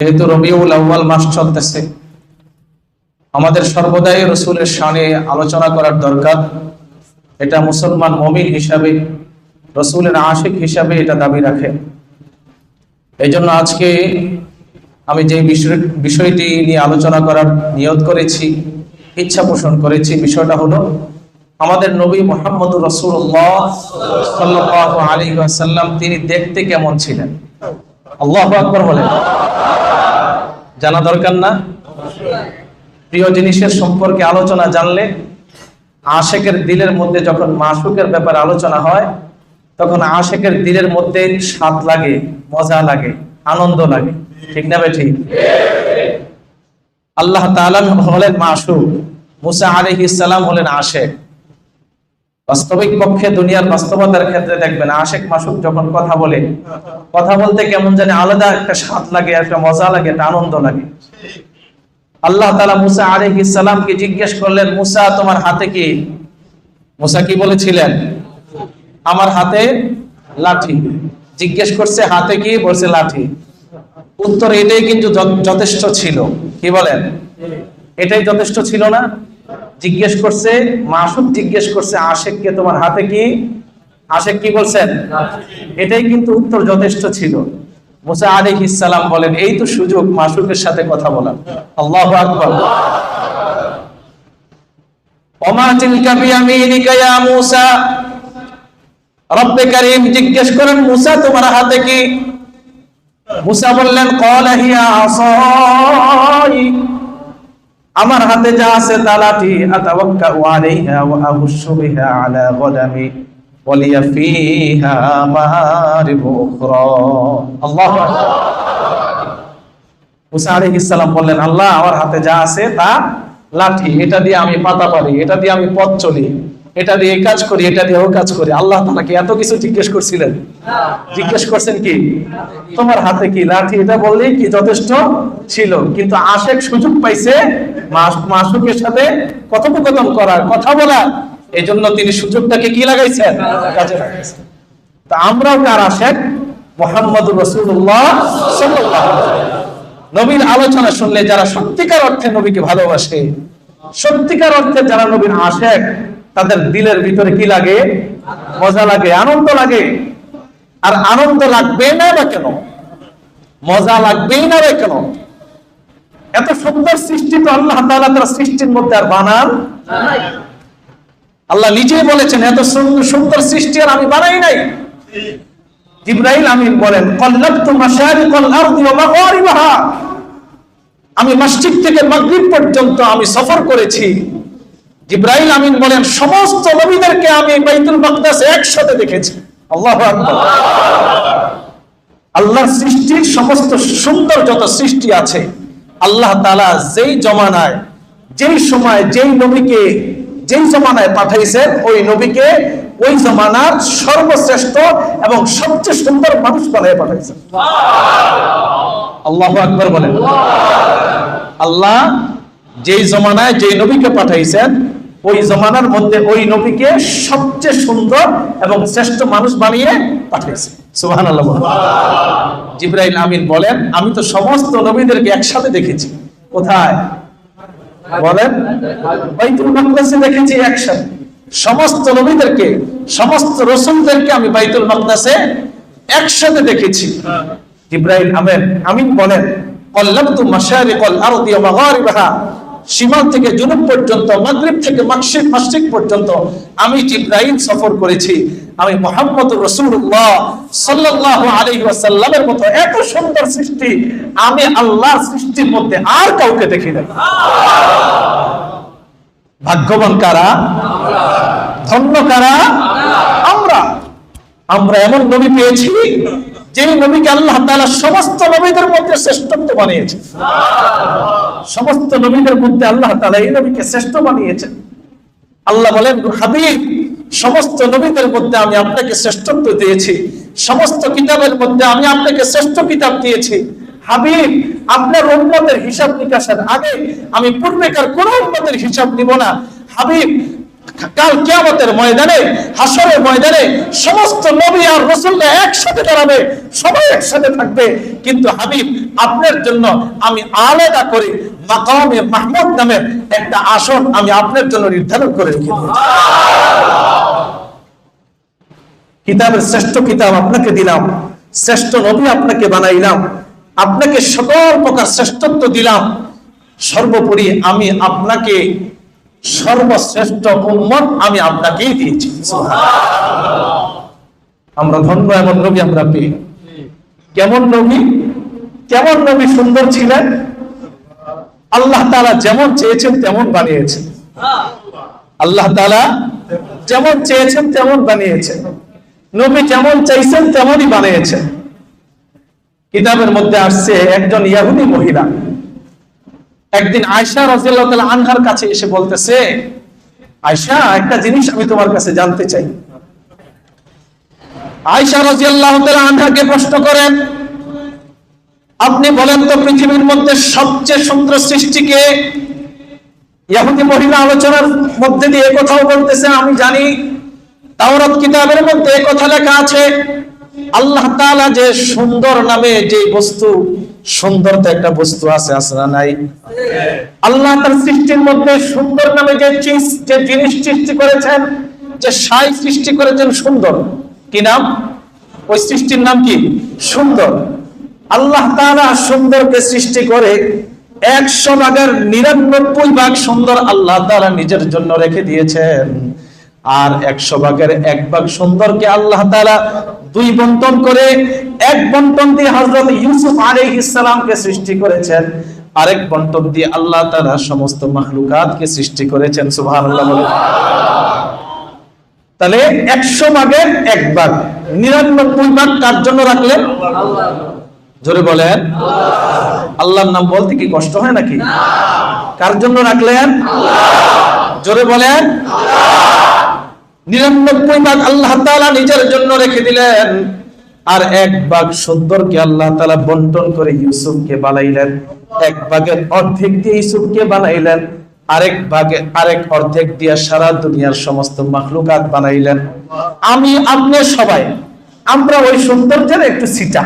যেহেতু রবিউল আউ্বাল মাস চলতেছে, আমাদের সর্বদাই রসুলের শানে আলোচনা করার দরকার। এটা মুসলমান মমিন হিসাবে, রসুলের আশিক হিসাবে এটা দাবি রাখে। এই জন্য আজকে আমি যে বিষয় বিষয়টি নিয়ে আলোচনা করার নিয়ত করেছি, ইচ্ছা পোষণ করেছি, বিষয়টা হলো আমাদের নবী মোহাম্মদ রসুল্লাহ সাল্লাহ আলী সাল্লাম তিনি দেখতে কেমন ছিলেন? আল্লাহ আকবর বলেন। জানা দরকার না। প্রিয় জিনিসের সম্পর্কে আলোচনা জানলে আশেকের দিলের মধ্যে যখন মাসুকের ব্যাপারে আলোচনা হয়, তখন আশেকের দিলের মধ্যে স্বাদ লাগে, মজা লাগে, আনন্দ লাগে। ঠিক না ঠিক আল্লাহ তাআলা হলেন মাসুক, মুসা আলাইহিস সালাম হলেন আশেক। বাস্তবিক পক্ষে দুনিয়ার বাস্তবতার ক্ষেত্রে দেখবেন আশেক মাসুক যখন কথা বলে, কথা বলতে কেমন জানি আলাদা একটা স্বাদ লাগে, একটা মজা লাগে, একটা আনন্দ লাগে। আল্লাহ তালা মুসা আলহ ইসালামকে জিজ্ঞেস করলেন, মুসা, তোমার হাতে কি? মুসা কি বলেছিলেন? আমার হাতে লাঠি। জিজ্ঞেস করছে, হাতে কি? বলছে, লাঠি। উত্তর এটাই কিন্তু যথেষ্ট ছিল। কি বলেন? এটাই যথেষ্ট ছিল না? জিজ্ঞেস করছে মাসুক জিজ্ঞেস করছে আশেককে, তোমার হাতে কি? আশেক কি বলছেন? এটাই কিন্তু উত্তর যথেষ্ট ছিল। মুসা আলাইহিস সালাম বলেন, এই তো সুযোগ মাসুকের সাথে কথা বলার আল্লাহু আকবার। জিজ্ঞেস করেন, মুসা, তোমার হাতে কি? মুসা বললেন, ক্বালা হিয়া আমার হাতে যা আছে তা তালাটি আতাওয়াক্কা আলাইহা ওয়া আহুশু বিহা আলা গলামি ওয়ালিয়া ফিহা মারিব উখরা। আল্লাহু মুসা আলাইহিস সালাম বললেন, আল্লাহ, আমার হাতে যা আছে তা লাঠি, এটা দিয়ে আমি পাতা পারি এটা দিয়ে আমি পথ চলি। এটা দিয়ে কাজ করি, এটা দিয়ে ও কাজ করি। আল্লাহ তাআলাকে এত কিছু জিজ্ঞেস করছিলেন। জিজ্ঞেস করছেন কি? তোমার হাতে কি লাঠি? এটা বললেই কি যথেষ্ট ছিল। কিন্তু আশেক সুযোগ পাইছে মাসুকের সাথে কথোপকথন করার, কথা বলার। এই জন্য তিনি সুযোগটাকে কি লাগাইছেন? কাজে লাগাইছেন। তা আমরাও কার আশেক? মোহাম্মদ রসুল্লাহ নবীর আলোচনা শুনলে যারা সত্যিকার অর্থে নবীকে ভালোবাসে, সত্যিকার অর্থে যারা নবীর আশেক তাদের দিলের ভিতরে কি লাগে? মজা লাগে, আনন্দ লাগে। আর আনন্দ লাগবে না বা কেন? মজা লাগবেই না রে কেন? এত সুন্দর সৃষ্টি তো আল্লাহ তার সৃষ্টির মধ্যে আর বানান আল্লাহ নিজেই বলেছেন, এত সুন্দর সৃষ্টি আর আমি বানাই নাই। জিব্রাইল আমিন বলেন আমি মসজিদ থেকে মাগরিব পর্যন্ত আমি সফর করেছি। জিব্রাইল আমিন বলেন, সমস্ত নবীদেরকে আমি বাইতুল মাকদাস একসাথে দেখেছি। আল্লাহু আল্লাহর সৃষ্টির সমস্ত সুন্দর যত সৃষ্টি আছে, আল্লাহ তাআলা যেই জমানায়, যেই সময় যেই নবীকে, যেই জমানায় পাঠাইছেন, ওই নবীকে ওই জমানার সর্বশ্রেষ্ঠ এবং সবচেয়ে সুন্দর মানুষ বানিয়ে পাঠাইছেন। আল্লাহ আকবার বলেন। আল্লাহ যেই জমানায় যেই নবীকে পাঠাইছেন ওই জমানার মধ্যে ওই নবীকে সবচেয়ে সুন্দর এবং শ্রেষ্ঠ মানুষ বানিয়ে পাঠিয়েছে। আল্লাহ জিব্রাইল আমিন বলেন, আমি তো সমস্ত নবীদেরকে একসাথে দেখেছি। কোথায়? বলেন, বাইতুল মাকদাসে দেখেছি একসাথে। সমস্ত নবীদেরকে, সমস্ত রসুলদেরকে আমি বাইতুল মাকদাসে একসাথে দেখেছি। জিব্রাইল আমেন, আমিন বলেন সীমাল থেকে জুনুব পর্যন্ত, মাগরিব থেকে মাকশিদ মাশরিক পর্যন্ত আমি জিব্রাইল সফর করেছি। আমি মুহাম্মদ রাসূলুল্লাহ সাল্লাল্লাহু আলাইহি ওয়াসাল্লামের মতো এত সুন্দর সৃষ্টি আমি আল্লাহর সৃষ্টির মধ্যে আর কাউকে দেখি নাই। ভাগ্যবান কারা? ধন্য কারা? আমরা। আমরা এমন নবী পেয়েছি যে নবীকে আল্লাহ তালা সমস্ত নবীদের মধ্যে শ্রেষ্ঠত্ব বানিয়েছে সমস্ত নবীদের মধ্যে আল্লাহ তাআলা এই নবীকে শ্রেষ্ঠ বানিয়েছেন। আল্লাহ বলেন হাবিব, সমস্ত নবীদের মধ্যে আমি আপনাকে শ্রেষ্ঠত্ব দিয়েছি। সমস্ত কিতাবের মধ্যে আমি আপনাকে শ্রেষ্ঠ কিতাব দিয়েছি। হাবিব, আপনার উম্মতের হিসাব নিকাশের আগে আমি পূর্বেকার কোন উম্মতের হিসাব নিব না। হাবিব কাল কিয়ামতের ময়দানে হাসরের ময়দানে সমস্ত নবী আর রসুলরা একসাথে দাঁড়াবে, সবাই একসাথে থাকবে। কিন্তু হাবিব, আপনার জন্য আমি আলাদা করে মাকামে মাহমুদ একটা আসন আমি আপনার জন্য নির্ধারণ করে রেখে কিতাবের শ্রেষ্ঠ কিতাব আপনাকে দিলাম, শ্রেষ্ঠ নবী আপনাকে বানাইলাম, আপনাকে সকল প্রকার শ্রেষ্ঠত্ব দিলাম। সর্বোপরি আমি আপনাকে সর্বশ্রেষ্ঠ উম্মত আমি আপনাকেই দিয়েছি। আমরা ধন্য, এমন নবী আমরা পেয়ে কেমন নবী কেমন নবী সুন্দর ছিলেন? আল্লাহ তালা যেমন চেয়েছেন তেমন বানিয়েছেন। আল্লাহ তালা যেমন চেয়েছেন তেমন বানিয়েছেন। নবী যেমন চাইছেন তেমনই বানিয়েছেন। কিতাবের মধ্যে আসছে একজন ইয়াহুদি মহিলা। একদিন আয়সা রাজিয়াল্লাহু তাআলা আনহার কাছে এসে বলতেছে আয়সা একটা জিনিস আমি তোমার কাছে জানতে চাই। আয়সা রাজিয়াল্লাহু তাআলা আনহাকে প্রশ্ন করেন, আপনি বলেন তো পৃথিবীর মধ্যে সবচেয়ে সুন্দর সৃষ্টিকে ইহুদি মহিলা আলোচনার মধ্যে দিয়ে কথাও বলতেছে, আমি জানি, তাওরাত কিতাবের মধ্যে কথা লেখা আছে, আল্লাহ তাআলা যে সুন্দর নামে যে বস্তু সুন্দর তো একটা বস্তু আছে আছে না নাই? আল্লাহ তার সৃষ্টির মধ্যে সুন্দর নামে যে চিজ- যে জিনিস সৃষ্টি করেছেন, যে সাই সৃষ্টি করেছেন সুন্দর। কি নাম? ওই সৃষ্টির নাম কি? সুন্দর। আল্লাহ তাআলা সুন্দরকে সৃষ্টি করে একশো ভাগের নিরানব্বই ভাগ সুন্দর আল্লাহ তাআলা নিজের জন্য রেখে দিয়েছেন। আর একশো ভাগের এক ভাগ সুন্দরকে আল্লাহ তাআলা দুই বন্টন করে এক বন্টন দিয়ে হযরত ইউসুফ আলাইহিস সালামকে সৃষ্টি করেছেন, আরেক বন্টন দিয়ে আল্লাহ তাআলা সমস্ত মাখলুকাতকে সৃষ্টি করেছেন বলে। তাহলে একশো ভাগের এক ভাগ নিরানব্বই ভাগ কার জন্য রাখলেন? জোরে বলেন। আল্লাহর নাম বলতে কি কষ্ট হয় নাকি? কার জন্য রাখলেন? জোরে বলেন। নিরানব্বই ভাগ আল্লাহ নিজের জন্য রেখে দিলেন। আর এক ভাগ সুন্দরকে আল্লাহ তালা বন্টন করে ইউসুফকে বানাইলেন। এক ভাগের অর্ধেক দিয়ে ইউসুফকে বানাইলেন, আরেক ভাগে আরেক অর্ধেক দিয়ে সারা দুনিয়ার সমস্ত মাখলুকাত বানাইলেন। আমি, আপনি সবাই, আমরা ওই সৌন্দর্যের একটু সিটা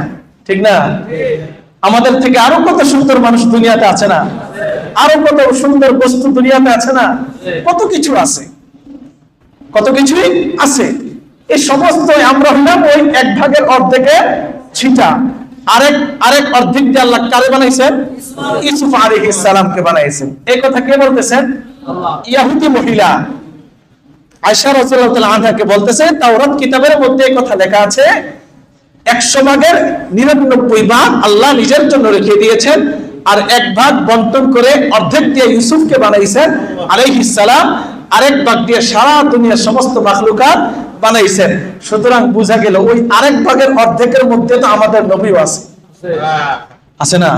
ঠিক না? আমাদের থেকে আরও কত সুন্দর মানুষ দুনিয়াতে আছে না? আরও কত সুন্দর বস্তু দুনিয়াতে আছে না? কত কিছু আছে? কত কিছুই আছে। এই সমস্ত আমরা ওই এক ভাগের অর্ধেকে ছিটা। আরেক আরেক অর্ধেক দিয়ে আল্লাহ কারে বানাইছেন? ইউসুফ আলাইহিস সালামকে বানাইছেন। এই কথা কে বলতেছেন? ইহুদি মহিলা। আয়সা কিতাবের মধ্যে এই কথা লেখা আছে, একশো ভাগের নিরানব্বই ভাগ আল্লাহ নিজের জন্য রেখে দিয়েছেন, আর এক ভাগ বন্টন করে অর্ধেক দিয়ে ইউসুফকে বানাইছেন, আলাইহিস সালাম। আরেক ভাগ দিয়ে সারা দুনিয়ার সমস্ত মাখলুকাত বানাইছেন সুতরাং বোঝা গেল ওই আরেক ভাগের অর্ধেকের মধ্যে তো আমাদের নবীও আছে আছে না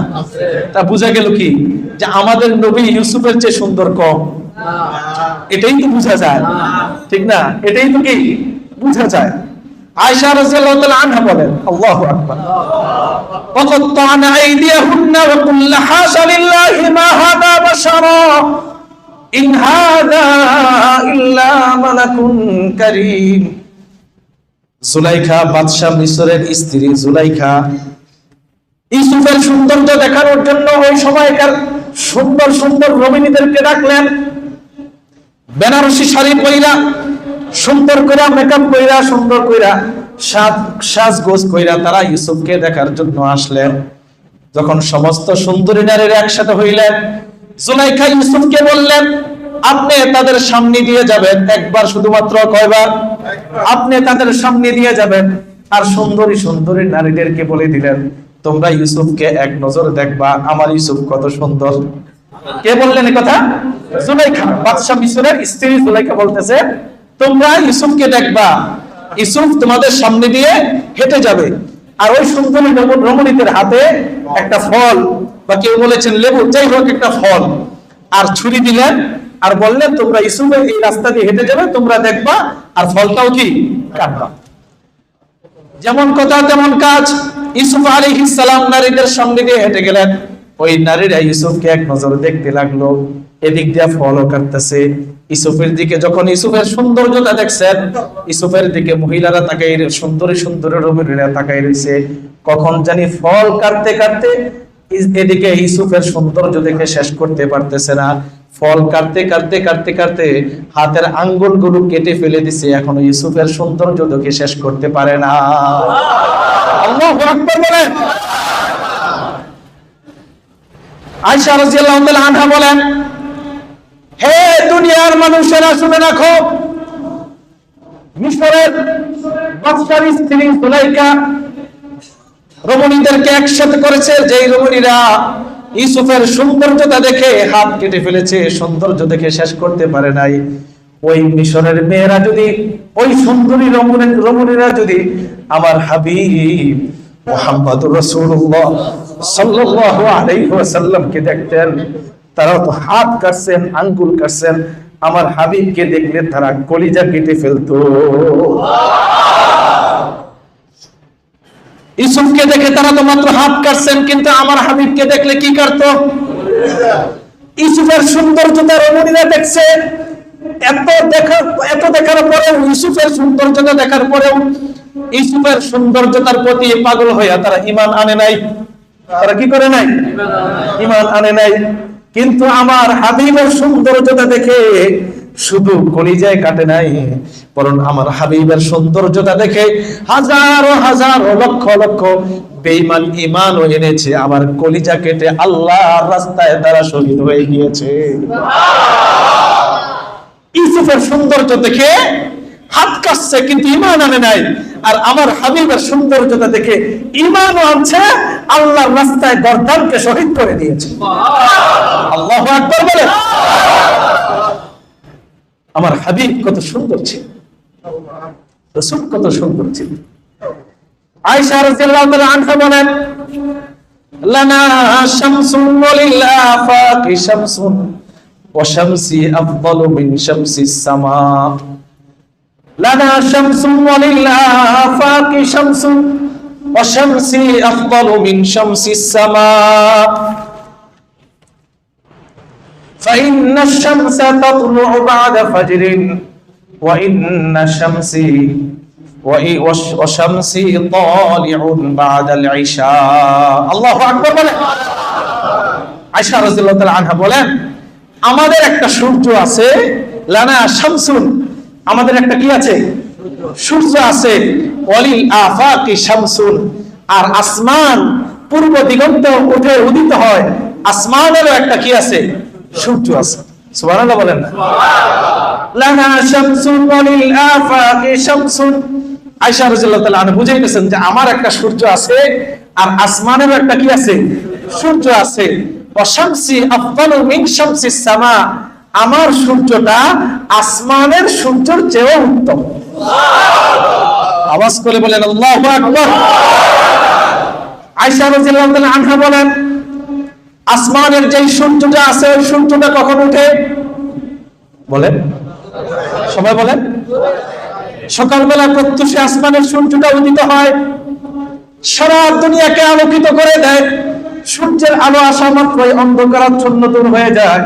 তা বোঝা গেল কি যে আমাদের নবী ইউসুফের চেয়ে সুন্দর কম এটাই তো বোঝা যায় ঠিক না এটাই তো কি বোঝা যায় আয়েশা রাদিয়াল্লাহু তাআলা আনহা বলেন আল্লাহু আকবার وقطعن أيديهن وقلن حاش لله ما هذا بشرا জুলাইখা বাদশা মিশরের স্ত্রী জুলাইখা। সৌন্দর্য দেখানোর জন্য ওই সময়কার সুন্দর সুন্দর ডাকলেন। বেনারসি শাড়ি পইরা সুন্দর কইরা মেকআপ কইরা সুন্দর কইরা সাজ সাজগোজ কইরা তারা ইউসুফকে দেখার জন্য আসলেন। যখন সমস্ত সুন্দরী নারীরা একসাথে হইলেন জুলাইখা ইউসুফকে বললেন, আপনি তাদের সামনে দিয়ে যাবেন। একবার শুধুমাত্র কয়বার? আপনি তাদের সামনে দিয়ে যাবেন। আর সুন্দরী সুন্দরী নারীদেরকে বলে দিলেন, তোমরা ইউসুফকে এক নজর দেখবা, আমার ইউসুফ কত সুন্দর। কে বললেন কথা? জুলাইখা মিশরের স্ত্রী জুলাইখা বলতেছে, তোমরা ইউসুফকে দেখবা। ইউসুফ তোমাদের সামনে দিয়ে হেঁটে যাবে। আর ওই সুন্দরী রমণ- রমণীদের হাতে একটা ফল বা কেউ বলেছেন, লেবু, যাই হোক একটা ফল। আর ছুরি দিলেন, আর বললেন, তোমরা ইউসুফের এই রাস্তা দিয়ে হেঁটে যাবে, তোমরা দেখবা, আর ফলটাও কি? কাটবা। যেমন কথা, তেমন কাজ। ইউসুফ আলাইহিস সালাম নারীদের সামনে দিয়ে হেঁটে গেলেন। ওই নারীরা ইউসুফকে এক নজর দেখতে লাগল। এদিক দিয়ে ফলো কাটতেছে। ইসুফের দিকে যখন ইসুফের সৌন্দর্যতা দেখছেন, ইসুফের দিকে মহিলারা তাকাই সুন্দরী সুন্দরী রমণীরা তাকাই রয়েছে। কখন জানি ফল কাটতে কাটতে এদিকে ইউসুফের সৌন্দর্য দেখে শেষ করতে পারতেছে না। ফল কাটতে কাটতে কাটতে কাটতে হাতের আঙ্গুলগুলো কেটে ফেলে দিছে। এখন ইউসুফের সৌন্দর্য দেখে শেষ করতে পারে না। আয়সা মানুষেরা রমণীদেরকে একসাথে করেছে, যেই রমণীরা ইউসুফের সৌন্দর্যতা দেখে হাত কেটে ফেলেছে, সৌন্দর্য দেখে শেষ করতে পারে নাই। ওই মিশরের মেয়েরা যদি, ওই সুন্দরী রমণী, রমণীরা যদি আমার হাবিব মোহাম্মদুর রাসূলুল্লাহ সাল্লাল্লাহু আলাইহি ওয়াসাল্লামকে দেখতেন তারা তো হাত কাটছেন, আঙ্গুল কাটছেন, আমার হাবিবকে দেখলে তারা কলিজা কেটে ফেলতো। ইউসুফকে দেখে তারা তো মাত্র হাত কাটছেন, কিন্তু আমার হাবিবকে দেখলে কি কাটতো? ইউসুফের সৌন্দর্যতা রমণীরা দেখছে। এত এত দেখার পরেও সৌন্দর্যতা দেখার পরেও ইউসুফের সৌন্দর্যতার প্রতি পাগল হইয়া তারা ইমান আনে নাই। তারা কি করে নাই? ইমান আনে নাই। কিন্তু আমার হাবিবের সৌন্দর্যতা দেখে শুধু কলিজায় কাটে নাই। বরং আমার হাবিবের সৌন্দর্যতা দেখে হাজারো হাজারো লক্ষ লক্ষ বেঈমান ইমানও এনেছে। আমার কলিজা কেটে আল্লাহর রাস্তায় তারা শহীদ হয়ে গিয়েছে। ইউসুফের সৌন্দর্য দেখে হাত কাটছে কিন্তু ইমান আনে নাই। আর আমার হাবিবের সৌন্দর্যতা দেখে ইমানও আনছে আল্লাহর রাস্তায় গর্দানকে শহীদ করে দিয়েছে। আল্লাহ আকবর বলে। আমার হাবিব কত সুন্দর ছিল। রসুল কত সুন্দর ছিল আয়েশা রাদিয়াল্লাহু তাআলা আনহা বলেন লানা শামসুন ওয়ালিল আফাকি শামসুন ওয়া শামসি আফদালু মিন শামসিস সামা লানা শামসুন ওয়ালিল আফাকি শামসুন ওয়া শামসি আফদালু মিন শামসিস সামা فإن الشمس تطلع بعد فجر وإن شمسي وإ- وش- وشمسي طالع بعد العشاء الله أكبر বলে আয়েশা রাদিয়াল্লাহু তাআলা আনহা বলেন আমাদের একটা সূর্য আছে লানা শামসুন আমাদের একটা কি আছে সূর্য আছে ওয়ালিল আফাকি শামসুন আর আসমান পূর্ব দিগন্ত উঠে উদিত হয় আসমানেরও একটা কি আছে সূর্য আছে সুবহানাল্লাহ বলেন লানা শামসুন আফাকি শামসুন। আয়েশা রাদিয়াল্লাহু তাআলা যে আমার একটা সূর্য আছে আর একটা কি আছে? সূর্য আছে। আফদালু মিন শামসিস সামা। আমার সূর্যটা আসমানের সূর্যের চেয়েও উত্তম। আওয়াজ করে বলেন, আল্লাহু আকবার। আয়েশা রাদিয়াল্লাহু তাআলা আনহা বলেন আসমানের যে সূর্যটা আছে, ওই সূর্যটা কখন উঠে বলেন। সবাই বলেন। সকালবেলা প্রত্যুষে আসমানের সূর্যটা উদিত হয়। সারা দুনিয়াকে আলোকিত করে দেয়। সূর্যের আলো আসা মাত্রই অন্ধকারাচ্ছন্ন দূর হয়ে যায়।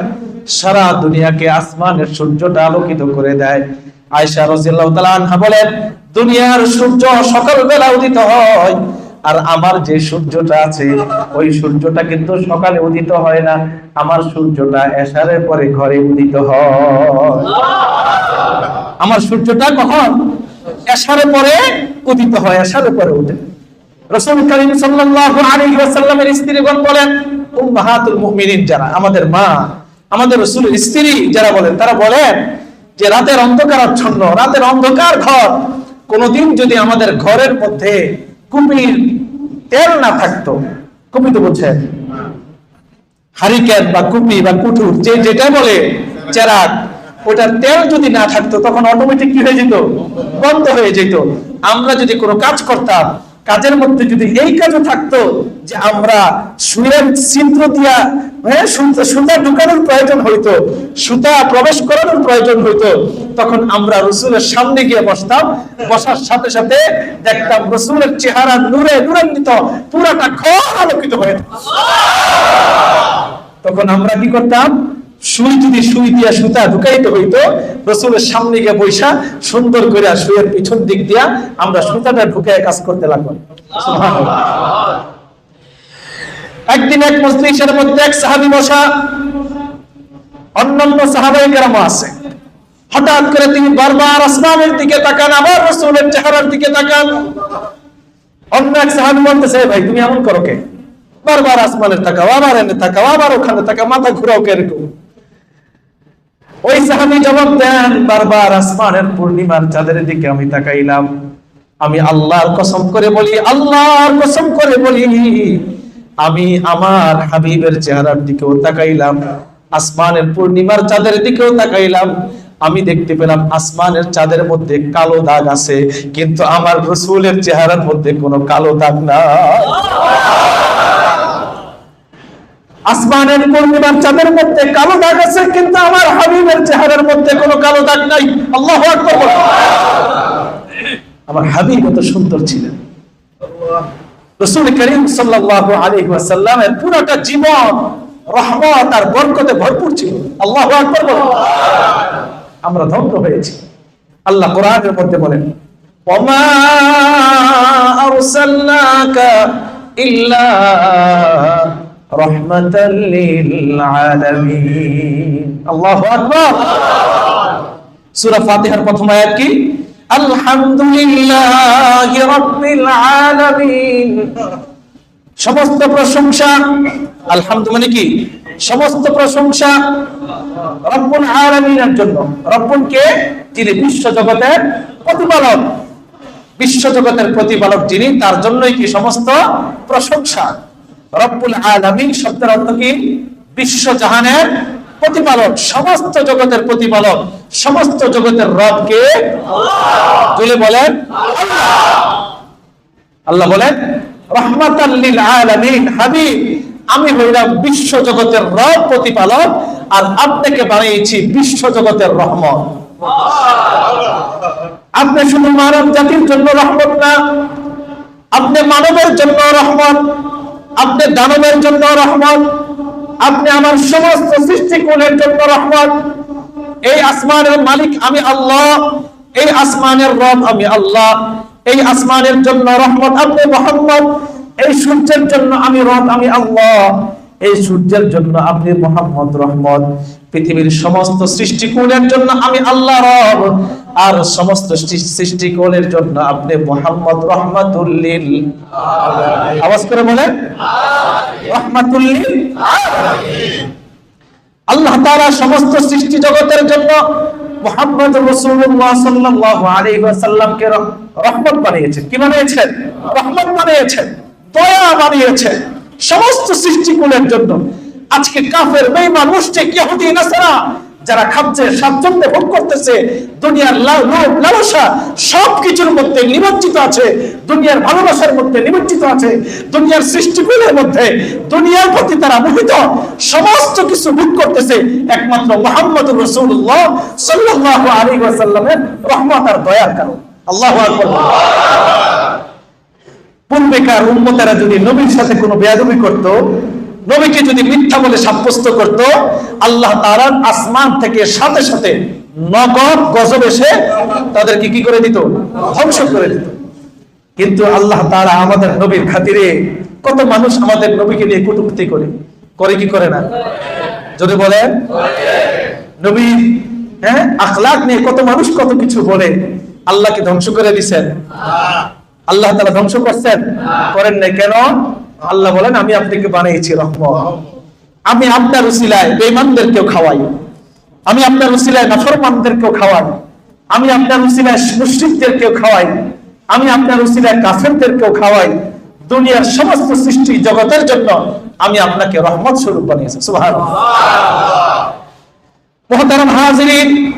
সারা দুনিয়াকে আসমানের সূর্যটা আলোকিত করে দেয়। আয়েশা রাদিয়াল্লাহু তাআলা আনহা বলেন, দুনিয়ার সূর্য সকালবেলা উদিত হয়। আর আমার যে সূর্যটা আছে, ওই সূর্যটা কিন্তু সকালে উদিত হয় না। আমার সূর্যটা এশারের পরে ঘরে উদিত হয়। আমার সূর্যটা কখন? এশারের পরে উদিত হয় এশারের পরে উঠে। বলেন যারা, আমাদের মা, আমাদের স্ত্রী যারা বলেন, তারা বলেন যে রাতের অন্ধকারাচ্ছন্ন রাতের অন্ধকার ঘর। কোনদিন যদি আমাদের ঘরের মধ্যে কুপির তেল না থাকতো। কপি তো বলছে, হারিকেন বা কুপি বা কুঠুর, যে যেটা বলে চেরাক ওটার তেল যদি না থাকতো, তখন অটোমেটিক কি হয়ে যেত? বন্ধ হয়ে যেত। আমরা যদি কোনো কাজ করতাম, কাজের মধ্যে যদি এই কাজও থাকতো যে আমরা সুরের চিন্ত্র দিয়া হ্যাঁ সুতা ঢুকানোর প্রয়োজন হইতো, সুতা প্রবেশ করানোর প্রয়োজন হইতো। তখন আমরা রসুলের সামনে গিয়ে বসতাম, বসার সাথে সাথে দেখতাম রসুলের চেহারা নূরে নূরান্বিত, পুরাটা ঘর হয়ে তখন আমরা কি করতাম? সুই যদি সুই দিয়া সুতা ঢুকাইতে হইতো, রসুলের সামনে গিয়ে বৈশা সুন্দর করে সুইয়ের পিছন দিক দিয়া আমরা সুতাটা ঢুকায় কাজ করতে লাগলাম। একদিন এক মজলিসের মধ্যে এক সাহাবী বসা, অন্যান্য সাহাবাই কেরাম আছে। হঠাৎ করে তিনি বারবার আসমানের দিকে তাকান, আবার রসুলের চেহারার দিকে তাকান। অন্য এক সাহাবী বলতেছে ভাই, তুমি এমন করো কে? বারবার আসমানের তাকাও, আবার এনে তাকাও, আবার ওখানে তাকাও, মাথা ঘুরাও কে এরকম? ওই সাহাবী জবাব দেন, বারবার আসমানের পূর্ণিমার চাঁদের দিকে আমি তাকাইলাম। আমি আল্লাহর কসম করে বলি, আল্লাহর কসম করে বলি। আমি আমার হাবিবের চেহারার দিকেও তাকাইলাম, আসমানের পূর্ণিমার চাঁদের দিকেও তাকাইলাম। আমি দেখতে পেলাম আসমানের চাঁদের মধ্যে কালো দাগ আছে, কিন্তু আমার রসুলের চেহারার মধ্যে কোনো কালো দাগ না আসমানের পূর্ণিমার চাঁদের মধ্যে কালো দাগ আছে, কিন্তু আমার হাবিবের চেহারার মধ্যে কোনো কালো দাগ নাই। আল্লাহ আমার হাবিব এত সুন্দর ছিলেন। রসুল করিম সাল্লাল্লাহু আলাইহি ওয়াসাল্লামের পুরোটা জীবন রহমত আর বরকতে ভরপুর ছিল। আল্লাহু আমরা ধ্বংস হয়েছি। আল্লাহ কোরআনের মধ্যে বলেন আল্লাহু আকবার। ফাতিহার প্রথম আয়াত কি? আলহামদুলিল্লাহি রাব্বিল সমস্ত প্রশংসা আলহামদু মানে কি? সমস্ত প্রশংসা রব্বুল আলামিনের জন্য। রব্বুল কে? যিনি বিশ্ব জগতের প্রতিপালক। বিশ্ব জগতের প্রতিপালক যিনি, তার জন্যই কি সমস্ত প্রশংসা? রব্বুল আলামিন শব্দের অর্থ কি? বিশ্ব জাহানের প্রতিপালক সমস্ত জগতের প্রতিপালক সমস্ত জগতের রব কে জুলে বলেন আল্লাহ। বলেন রহমাতাল লিল আলামিন হাবিব আমি হইলাম বিশ্ব জগতের রব প্রতিপালক আর আপনাকে বানিয়েছি বিশ্ব জগতের রহমত। আপনি শুধু মানব জাতির জন্য রহমত না আপনি মানবের জন্য রহমত আপনি দানবের জন্য রহমত আপনি আমার সমস্ত সৃষ্টিকুলের জন্য রহমত। এই আসমানের মালিক আমি আল্লাহ, এই আসমানের রব আমি আল্লাহ, এই আসমানের জন্য রহমত আপনি মোহাম্মদ, এই সূর্যের জন্য আমি রব আমি আল্লাহ। এই সূর্যের জন্য আপনি মোহাম্মদ রহমত, পৃথিবীর সমস্ত সৃষ্টিকুলের জন্য আমি আল্লাহ রব, আর সমস্ত সৃষ্টি- সৃষ্টিকুলের জন্য আপনি মোহাম্মদ রহমাতুল্লিল আওয়াজ করে বলেন, রহমাতুল্লিল আল্লাহ তাআলা সমস্ত সৃষ্টি জগতের জন্য মোহাম্মদ রাসূলুল্লাহ সাল্লাল্লাহু আলাইহি ওয়াসাল্লামকে রহ- রহমত বানিয়েছেন। কি বানিয়েছেন? রহমত বানিয়েছেন, দয়া বানিয়েছেন। সমস্ত সৃষ্টিকুলের জন্য। আজকে কাফের, বেঈমান, মুশরিক, ইহুদি, নাসারা যারা খাচ্ছে, স্বাচ্ছন্দ্যে ভোগ করতেছে, দুনিয়ার লোভ লালসা সবকিছুর মধ্যে নিমজ্জিত আছে, দুনিয়ার ভালোবাসার মধ্যে নিমজ্জিত আছে, দুনিয়ার সৃষ্টিকুলের মধ্যে, দুনিয়ার প্রতি তারা মোহিত, সমস্ত কিছু ভোগ করতেছে, একমাত্র মোহাম্মদ রসুল্লাহ সাল্লাল্লাহু আলী ওয়াসাল্লামের রহমত আর দয়ার কারণ। আল্লাহ আকবার। পূর্বেকার উম্মতেরা যদি নবীর সাথে কোনো বেয়াদবি করত, নবীকে যদি মিথ্যা বলে সাব্যস্ত করত, আল্লাহ তাআলা আসমান থেকে সাথে সাথে নগদ গজব এসে তাদেরকে কি করে দিত? ধ্বংস করে দিত। কিন্তু আল্লাহ তারা আমাদের নবীর খাতিরে কত মানুষ আমাদের নবীকে নিয়ে কটূক্তি করে। করে কি করে না? যদি বলেন। নবী হ্যাঁ আখলাক নিয়ে কত মানুষ কত কিছু বলে। আল্লাহকে ধ্বংস করে দিছেন। আল্লাহ তাআলা ধ্বংস করছেন? করেন নাই কেন? আল্লাহ বলেন আমি আপনাকে বানিয়েছি রহমত। আমি আপনার উসিলায় বেঈমানদেরকেও খাওয়াই। আমি আপনার উসিলায় নাফরমানদেরকেও খাওয়াই। আমি আপনার উসিলায় মুশরিকদেরকেও খাওয়াই। আমি আপনার উসিলায় কাফেরদেরকেও খাওয়াই। দুনিয়ার সমস্ত সৃষ্টি জগতের জন্য আমি আপনাকে রহমত স্বরূপ বানিয়েছি। সুবহানাল্লাহ। মুহতারাম হাজিরিন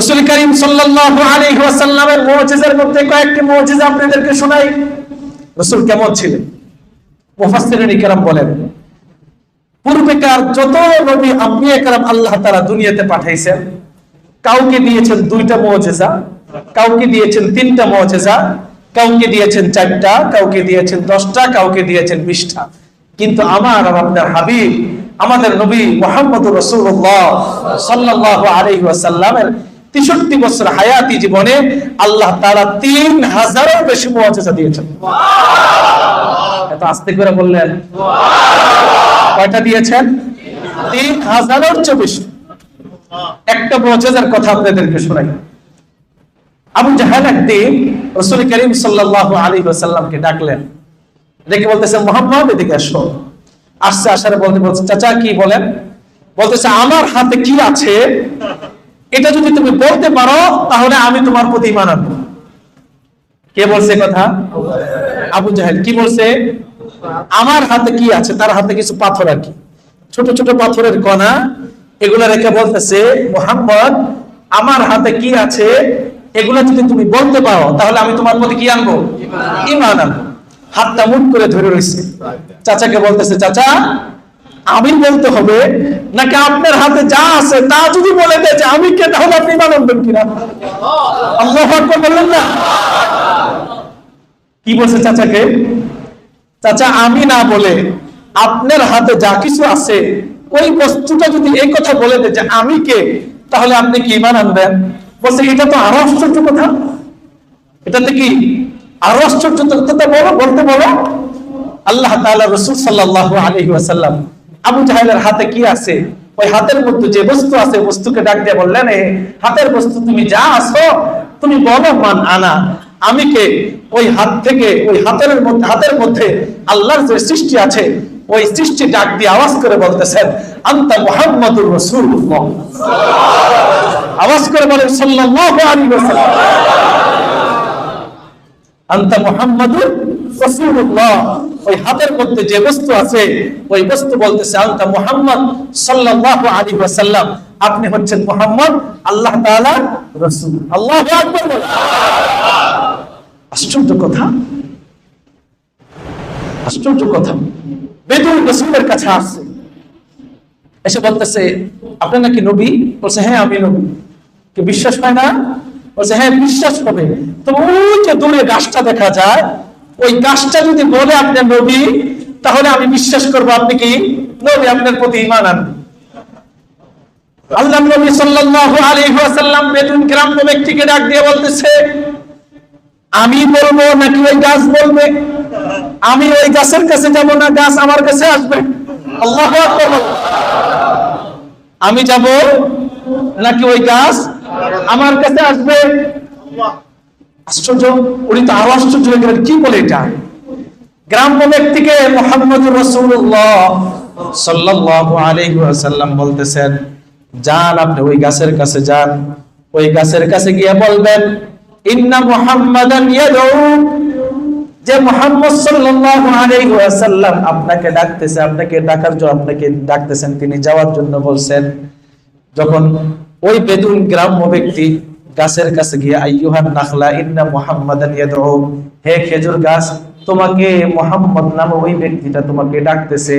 রাসূল করিম সাল্লাল্লাহু আলাইহি ওয়াসাল্লামের মুজিজার মধ্যে কয়েকটি মুজিজা আপনাদেরকে শোনাই রাসূল কেমন ছিলেন মুফাসসিরিন ইকরাম বলেন পূর্বেকার যত নবী আম্বিয়া کرام আল্লাহ তাআলা দুনিয়াতে পাঠাইছেন কাউকে দিয়েছেন দুইটা মুজিজা কাউকে দিয়েছেন তিনটা মুজিজা কাউকে দিয়েছেন চারটা কাউকে দিয়েছেন দশটা কাউকে দিয়েছেন বিশটা কিন্তু আমার আর আপনার হাবিব আমাদের নবী মোহাম্মদ রসুল্লাহ সাল্লাহ আলাইহি ওয়াসাল্লামের তেষট্টি বছর হায়াতি জীবনে আল্লাহ তারা তিন হাজারের বেশি মুআজিজা দিয়েছেন। এত আস্তে করে বললেন। কয়টা দিয়েছেন? তিন হাজারের চেয়ে বেশি। একটা মুআজিজার কথা আপনাদেরকে শোনাই। আবু জাহাল একদিন রসুল করিম সাল্লাল্লাহু আলাইহি ওয়াসাল্লামকে ডাকলেন। ডেকে বলতেছে মোহাম্মদ এদিকে আসো। আসছে আসারে বলতে বলছে চাচা কি বলেন? বলতেছে আমার হাতে কি আছে? এটা যদি তুমি বলতে পারো তাহলে আমি তোমার প্রতি ইমান আনব। কে বলছে কথা? আবু জাহেল। কি বলছে? আমার হাতে কি আছে? তার হাতে কিছু পাথর আর কি। ছোট ছোট পাথরের কণা এগুলা রেখে বলতেছে মোহাম্মদ আমার হাতে কি আছে? এগুলা যদি তুমি বলতে পারো তাহলে আমি তোমার প্রতি কি আনব? ইমান আনব। হাতটা মুট করে ধরে রয়েছে চাচাকে বলতেছে চাচা আমি বলতে হবে, নাকি আপনার হাতে যা আছে তা যদি বলে দেয় যে আমি কে, তাহলে আপনি ইমান আনবেন কিনা? আল্লাহ বললেন না। কি বলছে চাচাকে? চাচা, আমি না বলে আপনার হাতে যা কিছু আছে, ওই বস্তুটা যদি এই কথা বলে দেয় যে আমি কে, তাহলে আপনি কি ইমান আনবেন? বলছে, এটা তো আরও আশ্চর্য কথা। এটাতে কি আরও আশ্চর্য বলো, বলতে বলো? আল্লাহ তাআলা রাসূল সাল্লাল্লাহু আলাইহি ওয়াসাল্লাম আবু জাহেলের হাতে কি আছে? ওই হাতের মধ্যে যে বস্তু আছে বস্তুকে ডাক দিয়ে বললেন হাতের বস্তু তুমি যা আছো, তুমি বলো মান আনা। আমি কে? ওই হাত থেকে, ওই হাতের মধ্যে হাতের মধ্যে আল্লাহর যে সৃষ্টি আছে, ওই সৃষ্টি ডাক দিয়ে আওয়াজ করে বলতেছেন, আন্তা মুহাম্মাদুর রাসূলুল্লাহ। আওয়াজ করে বলেন, সাল্লাল্লাহু আলাইহি ওয়াসাল্লাম। আন্তা মুহাম্মাদুর রাসূলুল্লাহ। ওই হাতের মধ্যে যে বস্তু আছে, ওই বস্তু বলতেছে, আন্তা মুহাম্মদ সাল্লাল্লাহু আলাইহি ওয়াসাল্লাম। আপনি হচ্ছেন মুহাম্মদ, আল্লাহ তাআলা রাসূল। আল্লাহু। আশ্চর্য কথা। আশ্চর্য কথা। বেদুল রাসূলের কাছে আসছে। এসে বলতেছে, আপনি নাকি নবী? বলছে হ্যাঁ আমি নবী। কি বিশ্বাস হয় না? বলছে হ্যাঁ বিশ্বাস হবে। তো ওই যে দূরে গাছটা দেখা যায় ওই গাছটা যদি বলে আপনার নবী, তাহলে আমি বিশ্বাস করব আপনি কি? নবী আপনার প্রতি ইমান আনবেন। আল্লাহ নবী সাল্লাল্লাহু আলাইহি ওয়াসাল্লাম বেদুন ব্যক্তিকে ডাক দিয়ে বলতেছে, আমি বলব নাকি ওই গাছ বলবে? আমি ওই গাছের কাছে যাব না, গাছ আমার কাছে আসবে? আল্লাহু আকবার। আমি যাব নাকি ওই গাছ আমার কাছে আসবে? আশ্চর্য, উনি তো আরও আশ্চর্য হয়ে গেলেন। কি বলে এটা? গ্রাম্য ব্যক্তিকে মোহাম্মদ রসুল্লাহ সাল্লাল্লাহু আলাইহি ওয়াসাল্লাম বলতেছেন, যান, আপনি ওই গাছের কাছে যান। ওই গাছের কাছে গিয়ে বলবেন, ইন্না মুহাম্মাদান ইয়াদউ। যে মোহাম্মদ সাল্লাল্লাহু আলাইহি আপনাকে ডাকতেছে, আপনাকে ডাকার জন্য আপনাকে ডাকতেছেন, তিনি যাওয়ার জন্য বলছেন, যখন ওই বেদুন গ্রাম্য ব্যক্তি গাছের কাছে গিয়ে, আইয়ুহান নাখলা, ইন্না মুহাম্মাদান ইয়াদউ হে খেজুর গাছ, তোমাকে মোহাম্মদ নামে ওই ব্যক্তিটা তোমাকে ডাকতেছে।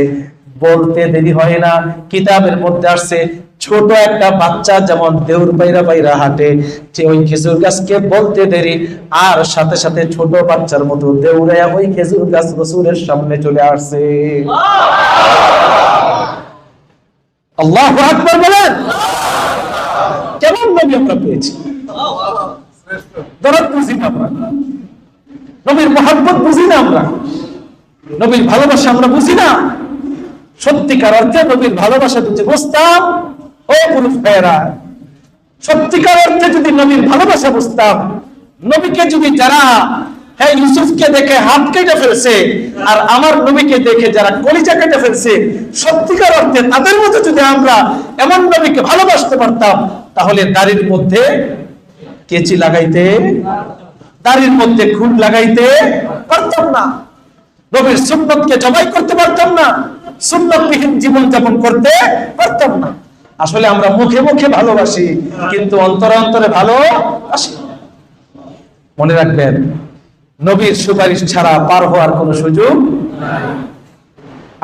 বলতে দেরি হয় না, কিতাবের মধ্যে আসছে, ছোট একটা বাচ্চা যেমন দেউর বাইরা বাইরা হাঁটে ওই খেজুর গাছকে বলতে দেরি। আর সাথে সাথে ছোট বাচ্চার মতো দেউরাইয়া ওই খেজুর গাছ রসুলের সামনে চলে আসছে। আল্লাহ আকবার বলেন। কেমন নবী আমরা পেয়েছি? দরদ বুঝি না আমরা। নবীর মহাব্বত বুঝি না আমরা। নবীর ভালোবাসা আমরা বুঝি না। সত্যিকার অর্থে নবীর ভালোবাসা বুঝতাম ও পুরুষ ভাইয়েরা, সত্যিকার অর্থে যদি নবীর ভালোবাসা বুঝতাম, নবীকে যদি যারা হ্যাঁ ইউসুফকে দেখে হাত কেটে ফেলছে, আর আমার নবীকে দেখে যারা কলিজা কেটে ফেলছে, সত্যিকার অর্থে তাদের মধ্যে যদি আমরা এমন নবীকে ভালোবাসতে পারতাম, তাহলে দাড়ির মধ্যে কেচি লাগাইতে দাড়ির মধ্যে খুন লাগাইতে পারতাম না। নবীর সুন্নতকে জবাই করতে পারতাম না। সুন্নতবিহীন জীবন যাপন করতে পারতাম না। আসলে আমরা মুখে মুখে ভালোবাসি কিন্তু অন্তরে অন্তরে ভালোবাসি। মনে রাখবেন নবীর সুপারিশ ছাড়া পার হওয়ার কোনো সুযোগ নাই।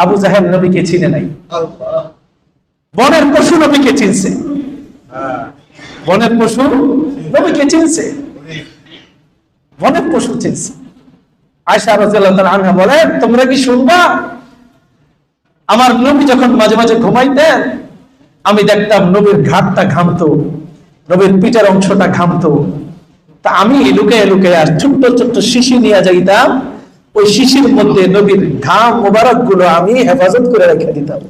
আবু জাহেল নবীকে চিনে নাই। বনের পশু নবীকে চিনছে। বনের পশু, নবীকে চিনছে। বনের পশু চিনছে। আয়সা রাদিয়াল্লাহু তাআলা আনহা বলেন তোমরা কি শুনবা? আমার নবী যখন মাঝে মাঝে ঘুমাইতেন, আমি দেখতাম নবীর ঘাটটা ঘামতো, নবীর পিঠের অংশটা ঘামতো। তা আমি লুকে লুকে আর ছোট্ট ছোট্ট শিশি নিয়ে যাইতাম, ওই শিশির মধ্যে নবীর ঘাম মোবারকগুলো আমি হেফাজত করে রেখে দিতাম।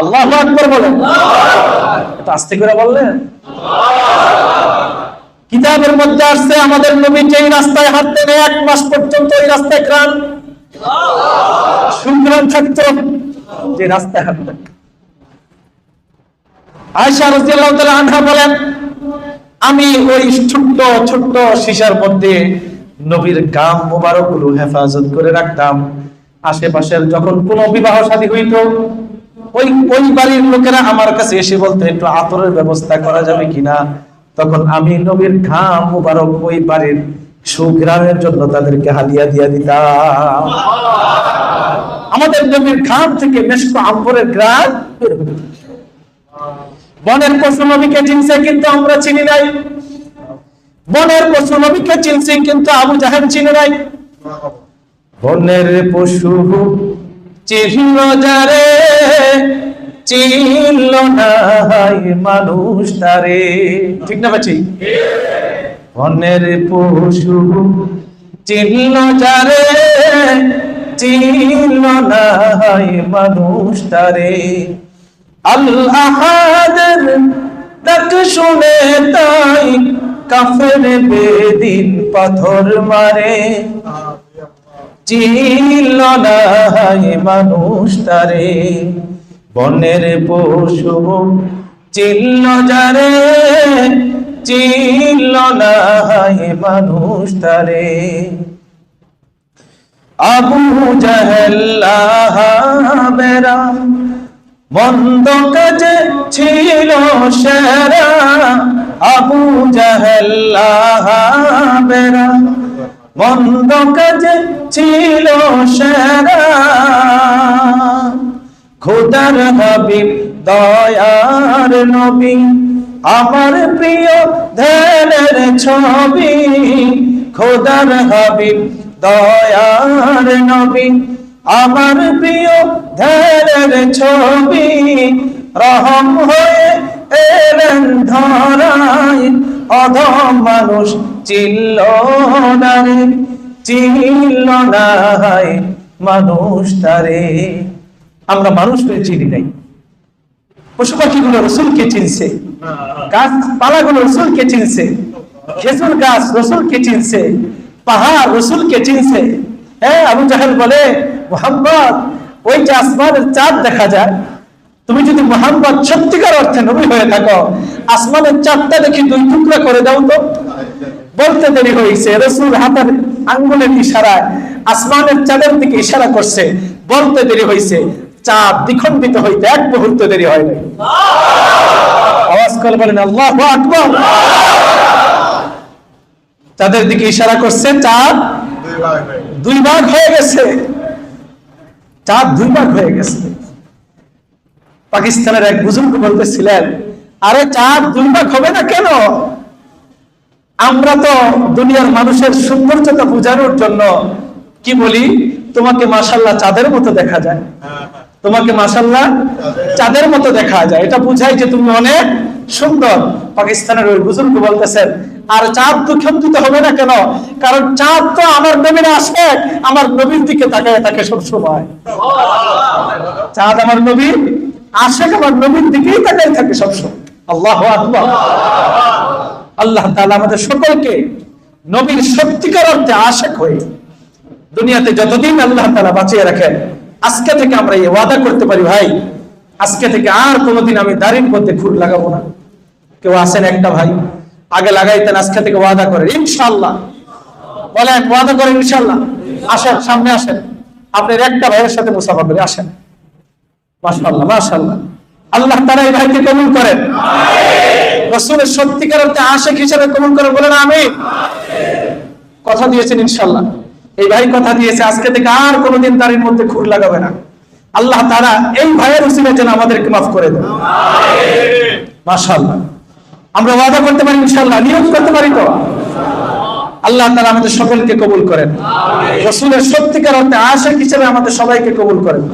আল্লাহ আকবর বলেন। এটা আস্তে করে বললেন কিতাবের মধ্যে আসছে, আমাদের নবী যেই রাস্তায় হাঁটতেন এক মাস পর্যন্ত ওই রাস্তায় গ্রাম সুগ্রাম থাকতো যে রাস্তায় হাঁটতেন। আয়সা রাদিয়াল্লাহু তাআলা আনহা বলেন, আমি ওই ছোট্ট ছোট্ট শিশার মধ্যে নবীর গাম মোবারক হেফাজত করে রাখতাম। আশেপাশের যখন কোনো বিবাহ শাদী হইত, ওই ওই বাড়ির লোকেরা আমার কাছে এসে বলতো, একটু আতরের ব্যবস্থা করা যাবে কিনা? তখন আমি নবীর ঘাম মোবারক ওই বাড়ির সুগ্রামের জন্য তাদেরকে হাদিয়া দিয়া দিতাম। আমাদের নবীর ঘাম থেকে মেশক আম্বরের গ্রাম বনের পশু চিনছে কিন্তু আমরা চিনি নাই। বনের পশু নবীকে চিনছি কিন্তু আবু জাহেল চিনে নাই। বনের পশু চিহ্ন যারে চিনল নাই মানুষ তারে। ঠিক না বাচ্চি? বনের পশু চিহ্ন যারে চিনল নাই মানুষ তারে। আল্লাহাদের ডাক শুনে তাই কাফের বেদিন পাথর মারে। চিনল নাই মানুষ তারে। বনের পশু চিনল যারে চিনল নাই মানুষ তারে। আবু জাহেল্লাহাবেরা মন্দ কাজে ছিল সেরা। আবু জাহেল্লাহাবেরা মন্দ কাজে ছিল সেরা। খোদার হাবিব, দয়ার নবী, আমার প্রিয় ধ্যানের ছবি। খোদার হাবিব, দয়ার নবী, আমার প্রিয় ধ্যানের ছবি। রহম হয়ে এলেন ধরায় অধম মানুষ চিল্ল না রে চিল্ল নাই মানুষ তারে। আমরা মানুষকে চিনি নাই। পশু পাখিগুলো রসুলকে চিনছে। গাছ পালাগুলো রসুলকে চিনছে। খেজুর গাছ রসুলকে চিনছে। পাহাড় রসুলকে চিনছে। হ্যাঁ আবু জাহেল বলে, মোহাম্মদ, ওই যে আসমানের চাঁদ দেখা যায় তুমি যদি মোহাম্মদ সত্যিকার অর্থে নবী হয়ে থাকো, আসমানের চাঁদটা দেখি দুই টুকরা করে দাও তো। বলতে দেরি হয়েছে, রসুল হাতের আঙ্গুলের ইশারায় আসমানের চাঁদের দিকে ইশারা করছে। বলতে দেরি হয়েছে, চাঁদ দ্বিখণ্ডিত হইতে এক মুহূর্ত দেরি হয় নাই। আওয়াজ বলেন, আল্লাহ আকবর। দিকে ইশারা করছে, চাঁদ দুই ভাগ হয়ে গেছে। চাঁদ দুই ভাগ হয়ে গেছে। পাকিস্তানের এক বুজুর্গ বলতেছিলেন, আরে চাঁদ দুই ভাগ হবে না কেন? আমরা তো দুনিয়ার মানুষের সৌন্দর্যতা বোঝানোর জন্য কি বলি? তোমাকে মাসাল্লাহ চাঁদের মতো দেখা যায়। তোমাকে মাসাল্লাহ চাঁদের মতো দেখা যায়। এটা বুঝায় যে তুমি অনেক সুন্দর। পাকিস্তানের ওই বুজুর্গ বলতেছেন, আর চাঁদ দুঃখিত হবে না কেন? কারণ চাঁদ তো আমার নবীর আসে আমার নবীর দিকে তাকায় থাকে সবসময়। চাঁদ আমার নবী আশেক আমার নবীর দিকেই তাকায় থাকে সবসময় আল্লাহ আল্লাহ তাআলা আমাদের সকলকে নবীর সত্যিকার অর্থে আশেক হয়ে দুনিয়াতে যতদিন আল্লাহ তাআলা বাঁচিয়ে রাখেন, আজকে থেকে আমরা এই ওয়াদা করতে পারি ভাই, আজকে থেকে আর কোনোদিন আমি দাড়ির মধ্যে খুঁট লাগাবো না। কেউ আসেন একটা ভাই, আগে লাগাইতেন, আজকে থেকে ওয়াদা করেন, ইনশাআল্লাহ। বলেন, ওয়াদা করেন ইনশাল্লাহ আসেন, সামনে আসেন। আপনার একটা ভাইয়ের সাথে মুসাফা করে আসেন। আল্লাহ তাআলা এই ভাইকে কবুল করেন। রসুলের সত্যিকার অর্থে আশেক হিসেবে কবুল করেন বলেন আমি কথা দিয়েছেন ইনশাআল্লাহ। এই ভাই কথা দিয়েছে আজকে থেকে আর কোনোদিন তারির মধ্যে খুর লাগাবে না। আল্লাহ তারা এই ভাইয়ের যেন আমাদেরকে মাফ করে দেন। আমরা ওয়াদা করতে পারি ইনশাআল্লাহ নিয়োগ করতে পারি তো? আল্লাহ তারা আমাদের সকলকে কবুল করেন। রসুলের সত্যিকার অর্থে আশেক হিসেবে আমাদের সবাইকে কবুল করেন।